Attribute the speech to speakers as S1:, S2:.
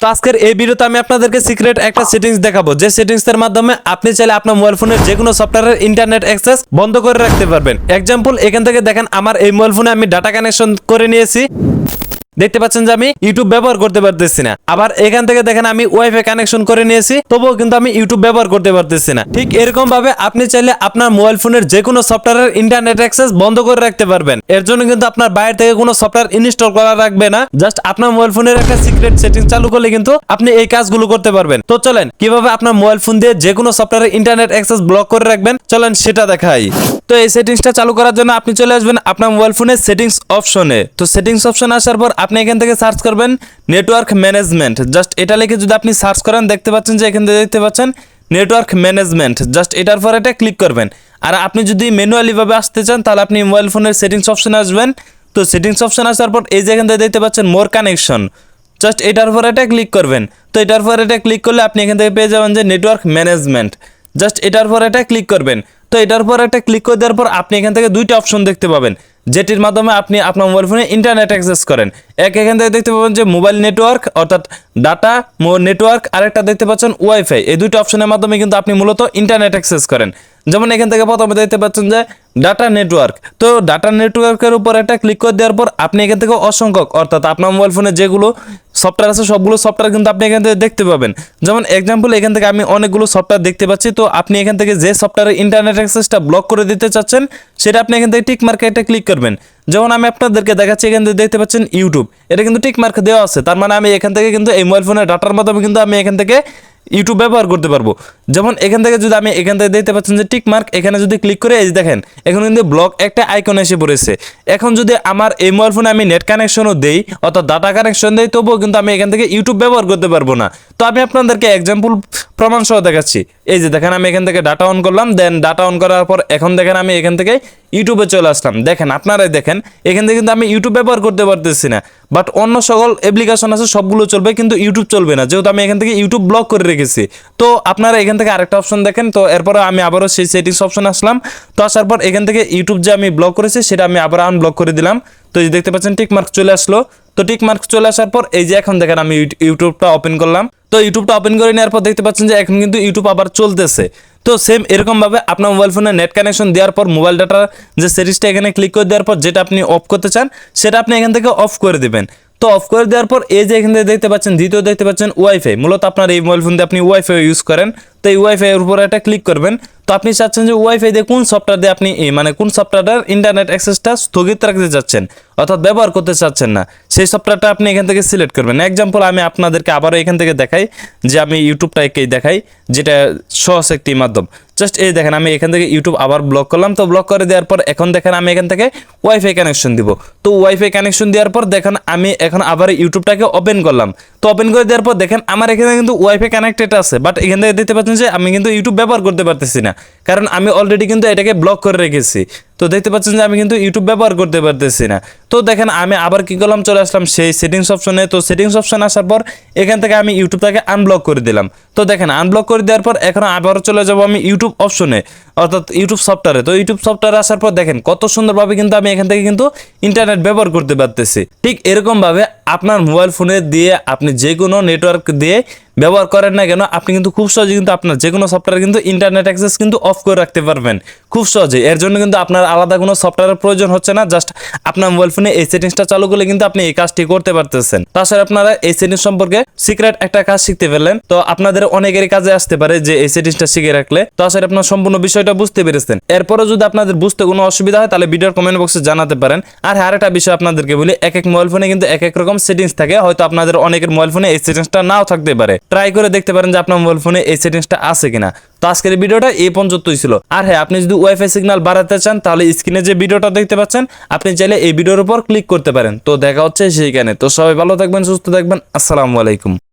S1: তো আজকের এই ভিডিওতে আমি আপনাদেরকে সিক্রেট একটা সেটিংস দেখাবো। যে সেটিংসের মাধ্যমে আপনি চাইলে আপনার মোবাইল ফোনের যে কোনো সফটওয়্যারের ইন্টারনেট অ্যাক্সেস বন্ধ করে রাখতে পারবেন। এক্সাম্পল এখান থেকে দেখেন, আমার এই মোবাইল ফোনে আমি ডাটা কানেকশন করে নিয়েছি। দেখতে পাচ্ছেন যে আমি ইউটিউব ব্যবহার করতে পারতেছি না। আবার এখান থেকে দেখেন আমি ওয়াইফাই কানেকশন করে নিয়েছি, তবুও কিন্তু আমি ইউটিউব ব্যবহার করতে পারতেছি না। ঠিক এরকম ভাবে আপনি চাইলে আপনার মোবাইল ফোনের যে কোনো সফটওয়্যারের ইন্টারনেট অ্যাক্সেস বন্ধ করে রাখতে পারবেন। এর জন্য কিন্তু আপনার বাইরে থেকে কোনো সফটওয়্যার ইনস্টল করা রাখবে না। জাস্ট আপনার মোবাইল ফোনের একটা সিক্রেট সেটিং চালু করলে কিন্তু আপনি এই কাজগুলো করতে পারবেন। তো চলেন, কীভাবে আপনার মোবাইল ফোন দিয়ে যে কোনো সফটওয়্যারের ইন্টারনেট অ্যাক্সেস ব্লক করে রাখবেন? চলেন সেটা দেখাই। তো এই সেটিংসটা চালু করার জন্য আপনি চলে আসবেন আপনার মোবাইল ফোনের সেটিংস অপশনে তো সেটিংস অপশন আসার পর আপনি এখান থেকে সার্চ করবেন নেটওয়ার্ক ম্যানেজমেন্ট জাস্ট এটা লিখে যদি আপনি সার্চ করেন, দেখতে পাচ্ছেন যে এখান থেকে দেখতে পাচ্ছেন নেটওয়ার্ক ম্যানেজমেন্ট জাস্ট এটার পর এটা ক্লিক করবেন। আর আপনি যদি ম্যানুয়ালি ভাবে আসতে চান, তাহলে আপনি মোবাইল ফোনের সেটিংস অপশনে আসবেন। তো সেটিংস অপশন আসার পর এই যে এখান থেকে দেখতে পাচ্ছেন মোর কানেকশন জাস্ট এটার পর এটা ক্লিক করবেন। তো এটার পর এটা ক্লিক করলে আপনি এখান থেকে পেয়ে যাবেন যে নেটওয়ার্ক ম্যানেজমেন্ট জাস্ট এটার পর এটা ক্লিক করবেন। তো এটার পর একটা ক্লিক করে দেওয়ার পর আপনি এখান থেকে দুইটা অপশন দেখতে পাবেন। যেটির মাধ্যমে আপনি আপনার মোবাইল ফোনে ইন্টারনেট অ্যাক্সেস করেন। এক এখান থেকে দেখতে পাবেন যে মোবাইল নেটওয়ার্ক অর্থাৎ ডাটা নেটওয়ার্ক আরেকটা দেখতে পাচ্ছেন ওয়াইফাই এই দুইটা অপশনের মাধ্যমে কিন্তু আপনি মূলত ইন্টারনেট অ্যাক্সেস করেন। যেমন এখান থেকে প্রথমে দেখতে পাচ্ছেন যে ডাটা নেটওয়ার্ক তো ডাটা নেটওয়ার্কের উপর একটা ক্লিক করে দেওয়ার পর আপনি এখান থেকে অসংখ্য অর্থাৎ আপনার মোবাইল ফোনে যেগুলো সফটওয়্যার আছে, সবগুলো সফটওয়্যার কিন্তু আপনি এখান থেকে দেখতে পাবেন। যেমন এক্সাম্পল এখান থেকে আমি অনেকগুলো সফটওয়্যার দেখতে পাচ্ছি। তো আপনি এখান থেকে যে সফটওয়্যারের ইন্টারনেট অ্যাক্সেসটা ব্লক করে দিতে চাচ্ছেন, সেটা আপনি এখান থেকে টিক মার্কে এটা ক্লিক করবেন। যেমন আমি আপনাদেরকে দেখাচ্ছি, এখান থেকে দেখতে পাচ্ছেন ইউটিউব এটা কিন্তু টিক মার্ক দেওয়া আছে। তার মানে আমি এখান থেকে কিন্তু এই মোবাইল ফোনের ডাটার মাধ্যমে কিন্তু আমি এখান থেকে ইউটিউব ব্যবহার করতে পারব। যেমন এখান থেকে যদি আমি এখান থেকে দেখতে পাচ্ছেন যে টিক মার্ক এখানে যদি ক্লিক করে, এই দেখেন, এখন কিন্তু ব্লক একটা আইকন এসে পড়েছে। এখন যদি আমার এই মোবাইল ফোনে আমি নেট কানেকশনও দেই, অর্থাৎ ডাটা কানেকশন দেই, তবুও কিন্তু আমি এখান থেকে ইউটিউব ব্যবহার করতে পারব না। তো আমি আপনাদেরকে এক্সাম্পল প্রমাণ সহ দেখাচ্ছি। এই যে দেখেন, আমি এখান থেকে ডাটা অন করলাম দেন ডাটা অন করার পর এখন দেখেন, আমি এখান থেকে ইউটিউবে চলে আসলাম। দেখেন, আপনারাই দেখেন, এখান থেকে কিন্তু আমি ইউটিউব ব্যবহার করতে পারতেছি না। বাট অন্য সকল অ্যাপ্লিকেশন আছে, সবগুলো চলবে, কিন্তু ইউটিউব চলবে না। যেহেতু আমি এখান থেকে ইউটিউব ব্লক করে রেখেছি। তো আপনারা এখান থেকে আরেকটা অপশন দেখেন। তো এরপরে আমি আবারও সেই সেটিংস অপশন আসলাম। তো আসার পর এখান থেকে ইউটিউব যে আমি ব্লক করেছি, সেটা আমি আবার আনব্লক করে দিলাম। তো এই দেখতে পাচ্ছেন টিক মার্ক চলে আসলো। তো টিক মার্ক চলে আসার পর এই যে এখন দেখেন আমি ইউট- ইউটিউবটা ওপেন করলাম। তো ইউটিউবটা ওপেন করে নেওয়ার পর দেখতে পাচ্ছেন যে এখন কিন্তু ইউটিউব আবার চলতেছে। তো সেম এরকমভাবে আপনার মোবাইল ফোনে নেট কানেকশন দেওয়ার পর মোবাইল ডাটার যে সিরিজটা এখানে ক্লিক করে দেওয়ার পর যেটা আপনি অফ করতে চান, সেটা আপনি এখান থেকে অফ করে দিবেন। তো অফ করে দেওয়ার পর এই যে এখান থেকে দেখতে পাচ্ছেন, দ্বিতীয় দেখতে পাচ্ছেন ওয়াইফাই মূলত আপনার এই মোবাইল ফোন দিয়ে আপনি ওয়াইফাই ইউজ করেন। তো এই ওয়াইফাই এর উপর একটা ক্লিক করবেন। তো আপনি চাচ্ছেন যে ওয়াইফাই দিয়ে কোন সফটওয়্যার দিয়ে আপনি মানে কোন সফটওয়্যারের ইন্টারনেট অ্যাক্সেসটা স্থগিত রাখতে চাচ্ছেন, অর্থাৎ ব্যবহার করতে চাচ্ছেন না, সেই সফটওয়্যারটা আপনি এখান থেকে সিলেক্ট করবেন। এক্সাম্পল আমি আপনাদেরকে আবারও এখান থেকে দেখাই যে আমি ইউটিউবটাকেই দেখাই, যেটা সহজ একটি মাধ্যম। জাস্ট এই দেখেন, আমি এখান থেকে ইউটিউব আবার ব্লক করলাম। তো ব্লক করে দেওয়ার পর এখন দেখেন আমি এখান থেকে ওয়াইফাই কানেকশন দিব। তো ওয়াইফাই কানেকশন দেওয়ার পর দেখেন আমি এখন আবার ইউটিউবটাকে ওপেন করলাম। তো ওপেন করে দেওয়ার পর দেখেন আমার এখানে কিন্তু ওয়াইফাই কানেক্টেড আছে। বাট এখান থেকে দেখতে পাচ্ছেন যে আমি কিন্তু ইউটিউব ব্যবহার করতে পারতেছি না। কারণ আমি অলরেডি কিন্তু এটাকে ব্লক করে রেখেছি। তো দেখতে পাচ্ছেন যে আমি কিন্তু ইউটিউব ব্যবহার করতে পারতেছি না। তো দেখেন, আমি আবার কি করলাম? চলে আসলাম সেই সেটিংস অপশনে তো সেটিংস অপশন আসার পর এখান থেকে আমি ইউটিউবটাকে আনব্লক করে দিলাম। তো দেখেন আনব্লক করে দেওয়ার পর এখন আবারও চলে যাব আমি ইউটিউব অপশনে অর্থাৎ ইউটিউব সফটওয়্যারে তো ইউটিউব সফটওয়্যারে আসার পর দেখেন, কত সুন্দরভাবে কিন্তু আমি এখান থেকে কিন্তু ইন্টারনেট ব্যবহার করতে পারতেছি। ঠিক এরকমভাবে আপনার মোবাইল ফোনে দিয়ে আপনি যে কোনো নেটওয়ার্ক দিয়ে ব্যবহার করেন না কেন আপনি কিন্তু খুব সহজে কিন্তু আপনার যে কোনো সফটওয়্যার কিন্তু ইন্টারনেট অ্যাক্সেস কিন্তু অফ করে রাখতে পারবেন। খুব সহজে। এর জন্য কিন্তু আপনার আলাদা কোনো সফটওয়্যারের প্রয়োজন হচ্ছে না জাস্ট আপনার মোবাইল ফোনে এই সেটিংসটা চালু করলে কিন্তু আপনি এই কাজটি করতে পারতেছেন। তাছাড়া আপনারা এই সেটিংস সম্পর্কে সিক্রেট একটা কাজ শিখতে পারলেন। তো আপনাদের অনেকেরই কাজে আসতে পারে যে এই সেটিংসটা শিখে রাখলে। তো আসলে আপনার সম্পূর্ণ বিষয়টা বুঝতে পেরেছেন। এরপরে যদি আপনাদের বুঝতে কোনো অসুবিধা হয় তাহলে ভিডিওর কমেন্ট বক্সে জানাতে পারেন। আর হ্যাঁ, আরেকটা বিষয় আপনাদেরকে বলি এক এক মোবাইল ফোনে কিন্তু এক এক রকম সেটিংস থাকে। হয়তো আপনাদের অনেকের মোবাইল ফোনে এই সেটিংসটা নাও থাকতে পারে। ট্রাই করে দেখতে পারেন যে আপনার মোবাইল ফোনে এই সেটিংসটা আছে কিনা। তো আজকের ভিডিওটা এই পর্যন্তই ছিল। আর হ্যাঁ আপনি যদি ওয়াইফাই সিগন্যাল বাড়াতে চান, তাহলে স্ক্রিনে যে ভিডিওটা দেখতে পাচ্ছেন, আপনি চাইলে এই ভিডিওর উপর ক্লিক করতে পারেন। তো দেখা হচ্ছে সেইখানে। তো সবাই ভালো থাকবেন, সুস্থ থাকবেন। আসসালামু আলাইকুম।